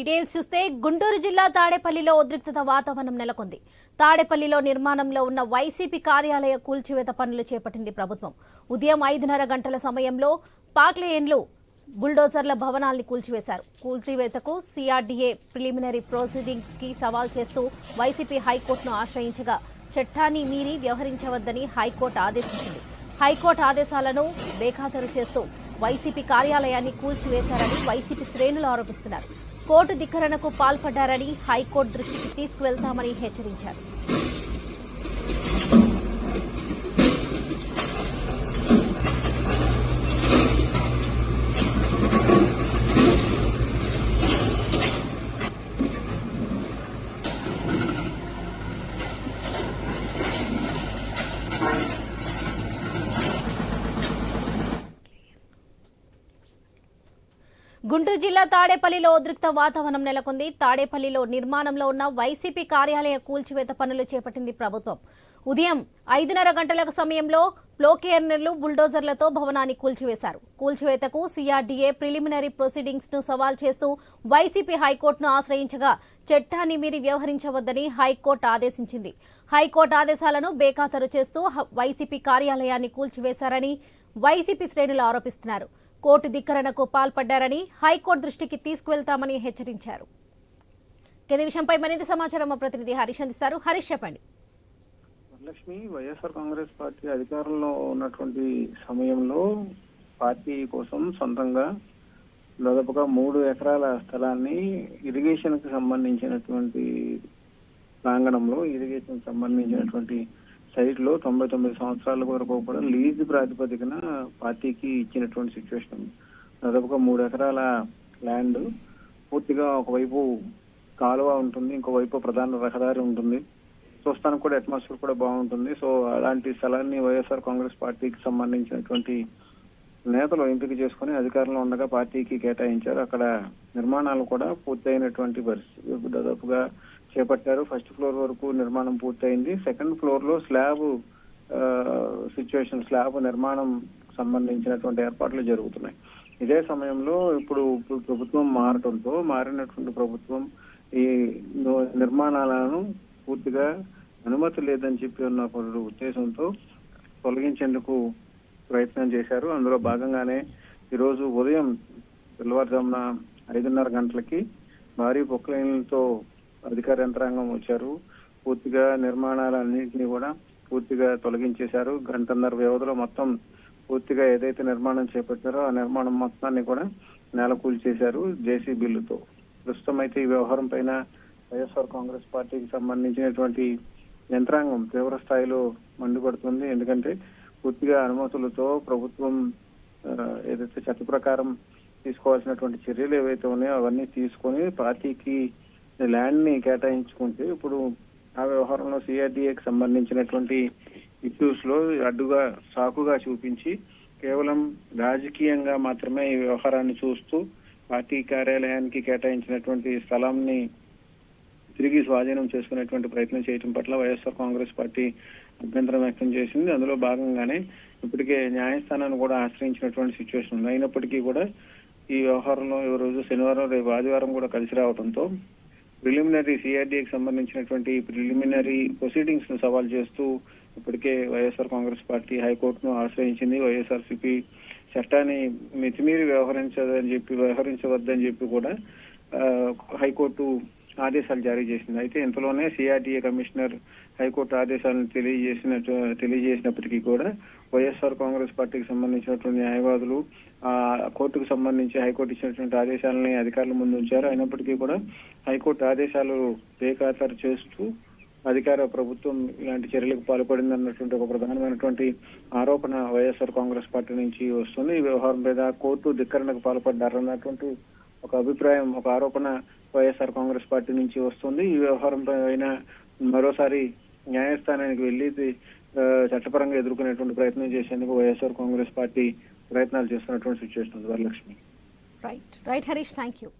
Details చూస్తే గుంటూరు జిల్లా తాడేపల్లిలో ఉద్రిక్తత వాతావరణం నెలకొంది. తాడేపల్లిలో నిర్మాణంలో ఉన్న వైసీపీ కార్యాలయ కూల్చివేత పనులు చేపట్టింది ప్రభుత్వం. ఉదయం ఐదున్నర గంటల సమయంలో పాక్లేయన్లు బుల్డోజర్ల భవనాల్ని కూల్చివేశారు. కూల్చివేతకు సిఆర్డీఏ ప్రిలిమినరీ ప్రొసీడింగ్స్కి సవాల్ చేస్తూ వైసీపీ హైకోర్టును ఆశ్రయించగా చట్టాన్ని మీరి వ్యవహరించవద్దని హైకోర్టు ఆదేశించింది. హైకోర్టు ఆదేశాలను బేఖాతరు చేస్తూ వైసీపీ కార్యాలయాన్ని కూల్చివేశారని వైసీపీ శ్రేణులు ఆరోపిస్తున్నారు. కోర్టు ధిక్కరణకు పాల్పడ్డారని హైకోర్టు దృష్టికి తీసుకువెళ్తామని హెచ్చరించారు. గుంటూరు జిల్లా తాడేపల్లిలో ఉద్రిక్త వాతావరణం నెలకొంది. తాడేపల్లిలో నిర్మాణంలో ఉన్న వైసీపీ కార్యాలయ కూల్చివేత పనులు చేపట్టింది ప్రభుత్వం. ఉదయం ఐదున్నర గంటల సమయంలో ప్లోకేర్నర్లు బుల్డోజర్లతో భవనాన్ని కూల్చివేశారు. కూల్చివేతకు సిఆర్డీఏ ప్రిలిమినరీ ప్రొసీడింగ్స్ను సవాల్ చేస్తూ వైసీపీ హైకోర్టును ఆశ్రయించగా చట్టాన్ని మీరి వ్యవహరించవద్దని హైకోర్టు ఆదేశించింది. హైకోర్టు ఆదేశాలను బేఖాతరు చేస్తూ వైసీపీ కార్యాలయాన్ని కూల్చివేశారని వైసీపీ శ్రేణులు ఆరోపిస్తున్నారు. కోర్టు ధిక్కరణకు పాల్పడ్డారని హైకోర్టు దృష్టికి తీసుకువెళ్తామని హెచ్చరించారు. ఇదే విషయంపై మరింత సమాచారం మా ప్రతినిధి హరీష్ అందిస్తారు. హరీష్ చెప్పండి. వరలక్ష్మి వైఎస్ఆర్ కాంగ్రెస్ పార్టీ అధికారంలో ఉన్నటువంటి సమయంలో పార్టీ కోసం సొంతంగా దాదాపుగా మూడు ఎకరాల స్థలాన్ని ఇరిగేషన్కి సంబంధించినటువంటి ప్రాంగణంలో ఇరిగేషన్ సంబంధించినటువంటి సైట్లో తొంభై తొమ్మిది సంవత్సరాల వరకు కూడా లీజ్ ప్రాతిపదికన పార్టీకి ఇచ్చినటువంటి సిచ్యువేషన్. దాదాపుగా మూడు ఎకరాల ల్యాండ్. పూర్తిగా ఒకవైపు కాలువ ఉంటుంది ఇంకోవైపు ప్రధాన రహదారి ఉంటుంది. చూస్తానికి కూడా అట్మాస్ఫియర్ కూడా బాగుంటుంది. సో అలాంటి స్థలాన్ని వైఎస్ఆర్ కాంగ్రెస్ పార్టీకి సంబంధించినటువంటి నేతలు ఎంపిక చేసుకుని అధికారంలో ఉండగా పార్టీకి కేటాయించారు. అక్కడ నిర్మాణాలు కూడా పూర్తయినటువంటి పరిస్థితి దాదాపుగా చేపట్టారు. ఫస్ట్ ఫ్లోర్ వరకు నిర్మాణం పూర్తయింది. సెకండ్ ఫ్లోర్లో స్లాబ్ సిచ్యువేషన్ స్లాబ్ నిర్మాణం సంబంధించినటువంటి ఏర్పాట్లు జరుగుతున్నాయి. ఇదే సమయంలో ఇప్పుడు ఇప్పుడు ప్రభుత్వం మారటంతో మారినటువంటి ప్రభుత్వం ఈ నిర్మాణాలను పూర్తిగా అనుమతి లేదని చెప్పి ఉన్న ఉద్దేశంతో తొలగించేందుకు ప్రయత్నం చేశారు. అందులో భాగంగానే ఈరోజు ఉదయం తెల్లవారుజామున ఐదున్నర గంటలకి భారీ పొక్లైన్లతో అధికార యంత్రాంగం వచ్చారు. పూర్తిగా నిర్మాణాలన్నింటినీ కూడా పూర్తిగా తొలగించేశారు. గంటన్నర వ్యవధిలో మొత్తం పూర్తిగా ఏదైతే నిర్మాణం చేపట్టారో ఆ నిర్మాణం మొత్తాన్ని కూడా నేలకూల్చేశారు జేసీబీలతో. ప్రస్తుతం అయితే ఈ వ్యవహారం పైన వైఎస్ఆర్ కాంగ్రెస్ పార్టీకి సంబంధించినటువంటి యంత్రాంగం తీవ్ర స్థాయిలో మండిపడుతుంది. ఎందుకంటే పూర్తిగా అనుమతులతో ప్రభుత్వం ఏదైతే చట్ట ప్రకారం తీసుకోవాల్సినటువంటి చర్యలు ఏవైతే ఉన్నాయో అవన్నీ తీసుకొని పార్టీకి ల్యాండ్ని కేటాయించుకుంటే ఇప్పుడు ఆ వ్యవహారంలో సిఆర్డీఏకి సంబంధించినటువంటి ఇష్యూస్లో అడ్డుగా సాకుగా చూపించి కేవలం రాజకీయంగా మాత్రమే ఈ వ్యవహారాన్ని చూస్తూ పార్టీ కార్యాలయానికి కేటాయించినటువంటి స్థలాన్ని తిరిగి స్వాధీనం చేసుకునేటువంటి ప్రయత్నం చేయడం పట్ల వైఎస్ఆర్ కాంగ్రెస్ పార్టీ అభ్యంతరం వ్యక్తం చేసింది. అందులో భాగంగానే ఇప్పటికే న్యాయస్థానాన్ని కూడా ఆశ్రయించినటువంటి సిచ్యువేషన్ ఉంది అయినప్పటికీ కూడా ఈ వ్యవహారంలో ఈ రోజు శనివారం రేపు ఆదివారం కూడా కలిసి రావడంతో ప్రిలిమినరీ సిఆర్డీకి సంబంధించినటువంటి ప్రిలిమినరీ ప్రొసీడింగ్స్ను సవాల్ చేస్తూ ఇప్పటికే వైఎస్ఆర్ కాంగ్రెస్ పార్టీ హైకోర్టును ఆశ్రయించింది. వైఎస్ఆర్సీపీ చట్టాన్ని మితిమీరి వ్యవహరించదని చెప్పి వ్యవహరించవద్దని చెప్పి కూడా ఆ, హైకోర్టు ఆదేశాలు జారీ చేసింది. అయితే ఇంతలోనే సిఆర్డీఏ కమిషనర్ హైకోర్టు ఆదేశాలను తెలియజేసిన తెలియజేసినప్పటికీ కూడా వైఎస్ఆర్ కాంగ్రెస్ పార్టీకి సంబంధించినటువంటి న్యాయవాదులు ఆ కోర్టుకు సంబంధించి హైకోర్టు ఇచ్చినటువంటి ఆదేశాలని అధికారుల ముందు ఉంచారు అయినప్పటికీ కూడా హైకోర్టు ఆదేశాలు బేఖాతరు చేస్తూ అధికార ప్రభుత్వం ఇలాంటి చర్యలకు పాల్పడింది అన్నటువంటి ఒక ప్రధానమైనటువంటి ఆరోపణ వైఎస్ఆర్ కాంగ్రెస్ పార్టీ నుంచి వస్తుంది. ఈ వ్యవహారం మీద కోర్టు ధిక్కరణకు పాల్పడ్డారన్నటువంటి ఒక అభిప్రాయం ఒక ఆరోపణ వైఎస్ఆర్ కాంగ్రెస్ పార్టీ నుంచి వస్తుంది. ఈ వ్యవహారం పైన మరోసారి న్యాయస్థానానికి వెళ్ళి చట్టపరంగా ఎదుర్కొనేటువంటి ప్రయత్నం చేసేందుకు వైఎస్ఆర్ కాంగ్రెస్ పార్టీ ప్రయత్నాలు చేస్తున్నటువంటి సిచ్యువేషన్ ఉంది Varalakshmi. Right right Harish thank you